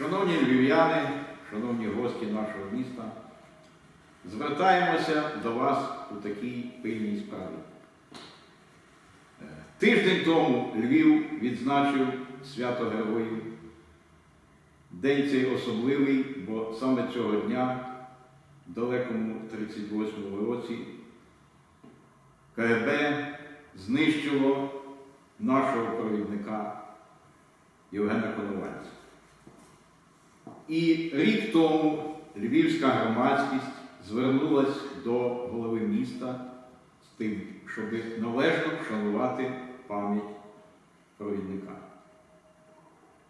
Шановні львів'яни, шановні гості нашого міста, звертаємося до вас у такій пильній справі. Е, Тиждень тому Львів відзначив свято Героїв. День цей особливий, бо саме цього дня, в далекому 38-му році, КГБ знищило нашого провідника Євгена Коновальця. І рік тому львівська громадськість звернулась до голови міста з тим, щоб належно вшанувати пам'ять провідника.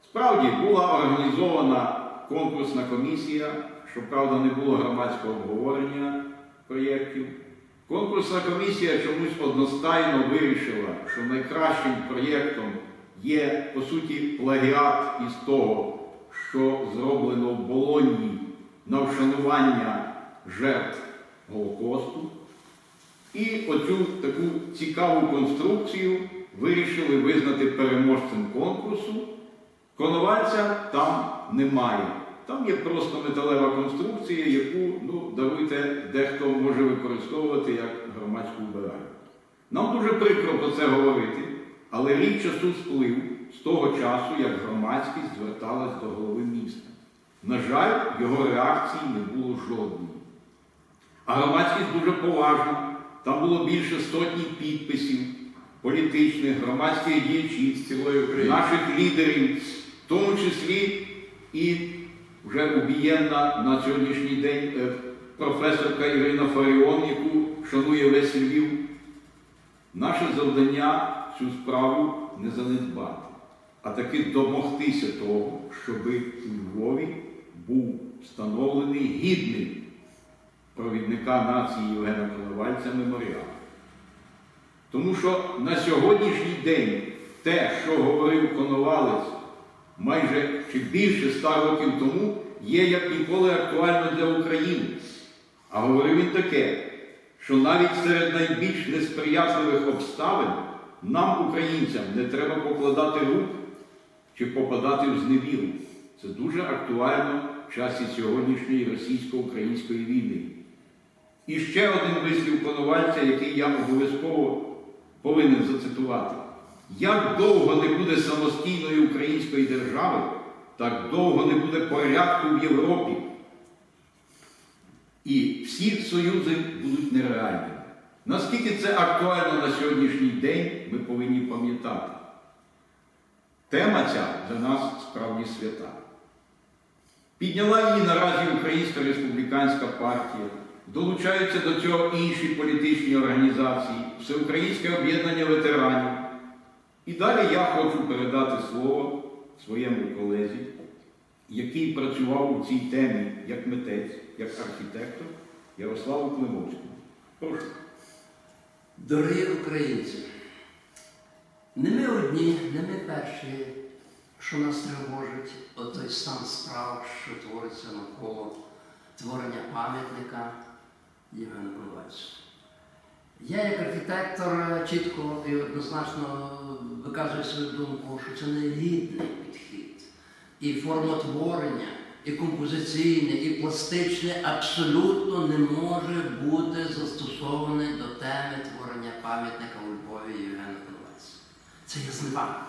Справді була організована конкурсна комісія, щоправда, не було громадського обговорення проєктів. Конкурсна комісія чомусь одностайно вирішила, що найкращим проєктом є, по суті, плагіат із того, що зроблено в Болонії на вшанування жертв Голокосту. І оцю таку цікаву конструкцію вирішили визнати переможцем конкурсу. Коновальця там немає. Там є просто металева конструкція, яку, ну, даруйте, дехто може використовувати як громадську вбиральню. Нам дуже прикро про це говорити, але рік часу сплив з того часу, як громадськість зверталась до голови міста. На жаль, його реакції не було жодної. А громадськість дуже поважна. Там було більше сотні підписів політичних, громадських діячів з цілої України, наших лідерів, в тому числі і вже убієнна на сьогоднішній день е, професорка Ірина Фаріон, яку шанує весь Львів. Наше завдання цю справу не занедбати, а таки домогтися того, щоб у Львові був встановлений гідний провідника нації Євгена Коновальця меморіал. Тому що на сьогоднішній день те, що говорив Коновалець майже чи більше ста років тому, є як ніколи актуально для України. А говорив він таке, що навіть серед найбільш несприятливих обставин нам, українцям, не треба покладати рук чи попадати в зневіру. Це дуже актуально в часі сьогоднішньої російсько-української війни. І ще один вислів Коновальця, який я обов'язково повинен зацитувати. Як довго не буде самостійної української держави, так довго не буде порядку в Європі. І всі союзи будуть нереальними. Наскільки це актуально на сьогоднішній день, ми повинні пам'ятати. Тема ця для нас справді свята. Підняла її наразі Українська республіканська партія, долучаються до цього інші політичні організації, Всеукраїнське об'єднання ветеранів. І далі я хочу передати слово своєму колезі, який працював у цій темі як митець, як архітектор Ярославу Климовському. Прошу. Дорогі українці, не ми одні, не ми перші, що нас тривожить отой стан справ, що твориться навколо творення пам'ятника Євгену Ковальцю. Я, як архітектор, чітко і однозначно виказую свою думку, що це не гідний підхід. І формотворення, і композиційне, і пластичне абсолютно не може бути застосоване до теми творення пам'ятника у Львові Євгена. Це є зневага.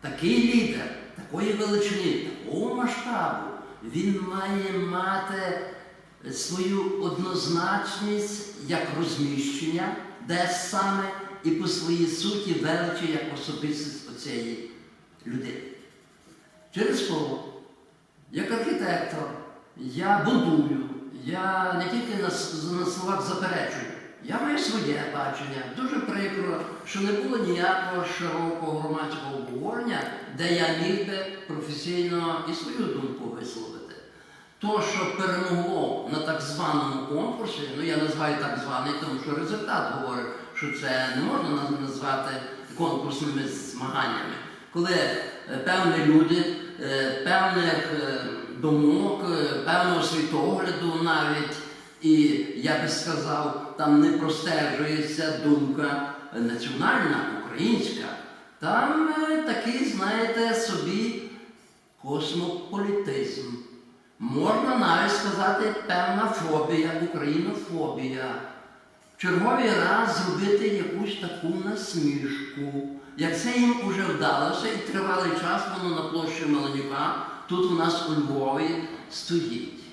Такий лідер, такої величини, такого масштабу, він має мати свою однозначність як розміщення, де саме і по своїй суті величі як особистість оцієї людини. Через то, як архітектор, я будую, я не тільки на словах заперечую, я маю своє бачення. Дуже прикро, що не було ніякого широкого громадського обговорення, де я міг би професійно і свою думку висловити. То, що перемогло на так званому конкурсі, ну я називаю так званий, тому що результат говорить, що це не можна назвати конкурсними змаганнями. Коли е, певні люди, е, певних е, думок, певного світогляду навіть, і я би сказав, там не простежується думка національна, українська, там е, такий, знаєте, собі космополітизм. Можна навіть сказати певна фобія, українофобія. Черговий раз зробити якусь таку насмішку. Як це їм уже вдалося, і тривалий час воно на площі Меленюка тут у нас у Львові стоїть.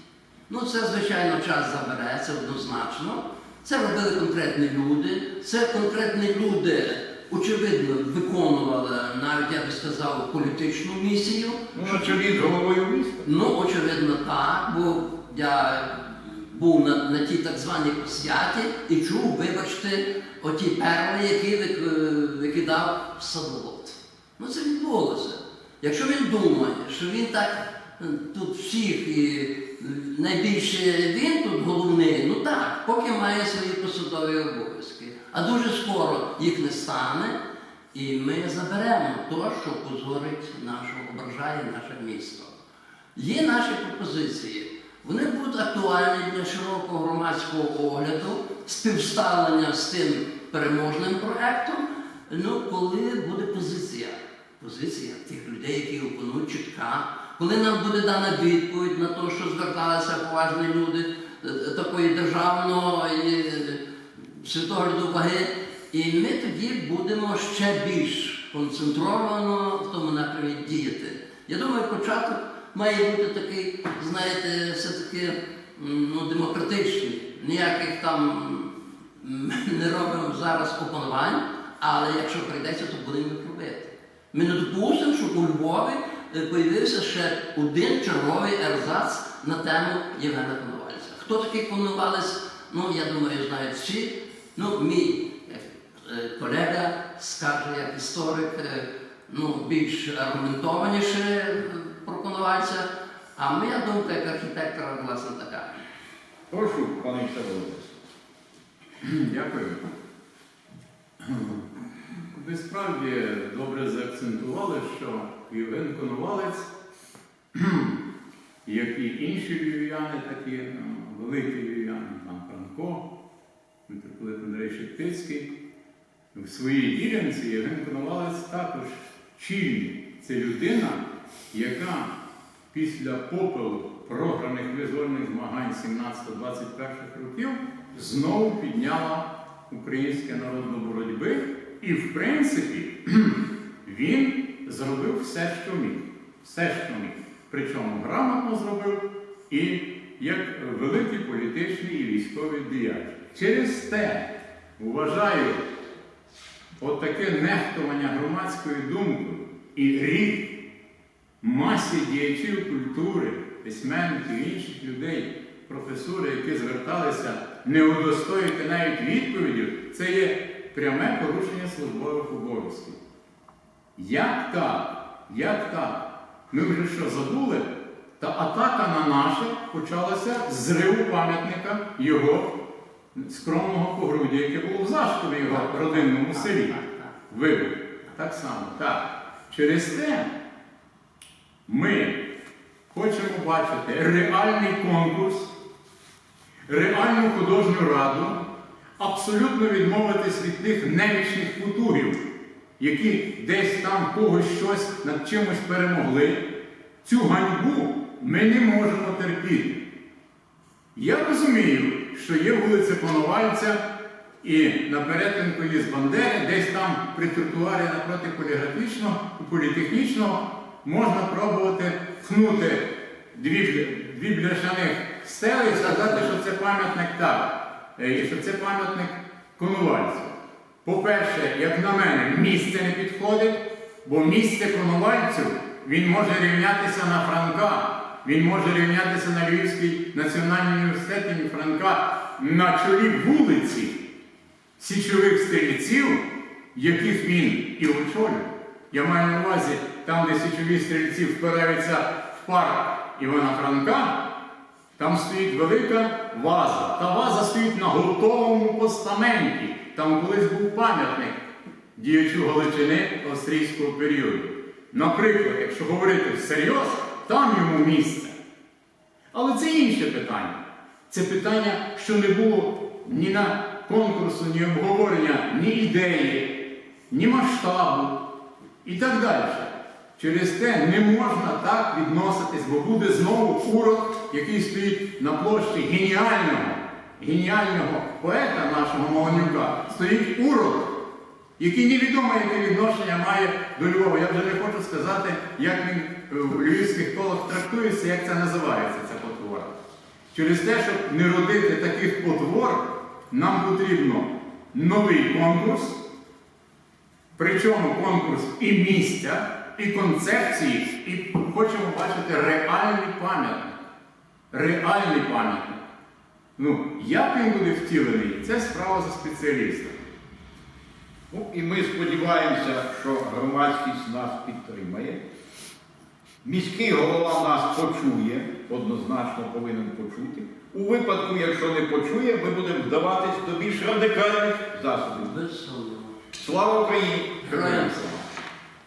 Ну, це, звичайно, час забере, це однозначно. Це робили конкретні люди. Це конкретні люди, очевидно, виконували, навіть я би сказав, політичну місію. Ну, з головою міста. Ну, очевидно, так, бо я був на, на тій так званій посвяті і чув, вибачте, оті перли, які вик- викидав садовод. Ну це відбулося. Якщо він думає, що він так е, тут всіх і е, найбільше він тут головний, ну так, поки має свої посадові обов'язки. А дуже скоро їх не стане, і ми заберемо то, що позорить нашу, ображає наше місто. Є наші пропозиції. Вони будуть актуальні для широкого громадського огляду, співставлення з тим переможним проектом. Ну, коли буде позиція, позиція тих людей, які опанують чітка, коли нам буде дана відповідь на те, що зверталися поважні люди е, такої державної е, світогляду ваги, і ми тоді будемо ще більш концентровано в тому напрямі діяти. Я думаю, початок має бути такий, знаєте, все-таки ну, демократичний. Ніяких там не робимо зараз опанувань, але якщо прийдеться, то будемо робити. Ми не допустимо, щоб у Львові появився ще один черговий ерзац на тему Євгена Коновальця. Хто такий Коновалець? Ну, я думаю, знають всі. Ну, мій е, колега скаже як історик, е, ну, більш аргументованіше е, про Коновальця, а моя думка як архітектора, власне, така. Прошу, пане Володимир. Дякую. Ви справді добре заакцентували, що Євген Коновалець, як і інші львів'яни, такі ну, великі львів'яни, пан Франко, митрополит Андрей Шептицький, в своїй ділянці Євген Коновалець також чільний. Це людина, яка після попелу програних визвольних змагань 17-21 років знову підняла українське народну боротьби, і, в принципі, він зробив все, що міг. Все, що міг. Причому грамотно зробив і як великий політичний і військовий діяч. Через те вважаю, отаке нехтування громадською думкою і рік масі діячів культури, письменників інших людей, професури, які зверталися не удостоїти навіть відповіддю, це є пряме порушення службових обов'язків. Як так? Як так? Ми вже що забули? Та атака на наше почалася з зриву пам'ятника його скромного погруддя, яке було в Зашкові, його родинному селі. Вибух. Так само, так. Через те ми хочемо бачити реальний конкурс, реальну художню раду, абсолютно відмовитись від тих немічних потугів, які десь там когось щось над чимось перемогли. Цю ганьбу ми не можемо терпіти. Я розумію, що є вулиця Коновальця і на перетинку із Бандери, десь там при тротуарі напроти поліграфічного політехнічного можна пробувати хнути дві, дві бляшаних стели і сказати, що це пам'ятник так, що це пам'ятник Коновальцю. По-перше, як на мене, місце не підходить, бо місце Коновальцю він може рівнятися на Франка. Він може рівнятися на Львівський національний університет імені Франка на чолі вулиці січових стрільців, яких він і очолює. Я маю на увазі там, де січові стрільці впираються в парк Івана Франка, там стоїть велика ваза. Та ваза стоїть на готовому постаменті. Там колись був пам'ятник діячу Галичини австрійського періоду. Наприклад, якщо говорити всерйоз, там йому місце. Але це інше питання. Це питання, що не було ні на конкурсу, ні обговорення, ні ідеї, ні масштабу і так далі. Через те не можна так відноситись, бо буде знову урод, який стоїть на площі геніального, геніального поета нашого Могонюка. Стоїть урод, який невідомо, яке відношення має до Львова. Я вже не хочу сказати, як він е, в львівських колах трактується, як це називається, ця потвора. Через те, щоб не родити таких потвор, нам потрібно новий конкурс. Причому конкурс і місця, і концепції, і хочемо бачити реальний пам'ятник. Реальний пам'ятник. Ну, як він буде втілений, це справа за спеціалістом. Ну, і ми сподіваємося, що громадськість нас підтримає. Міський голова нас почує, однозначно повинен почути. У випадку, якщо не почує, ми будемо вдаватись до більш радикальних засобів. Слава Україні! Героям слава!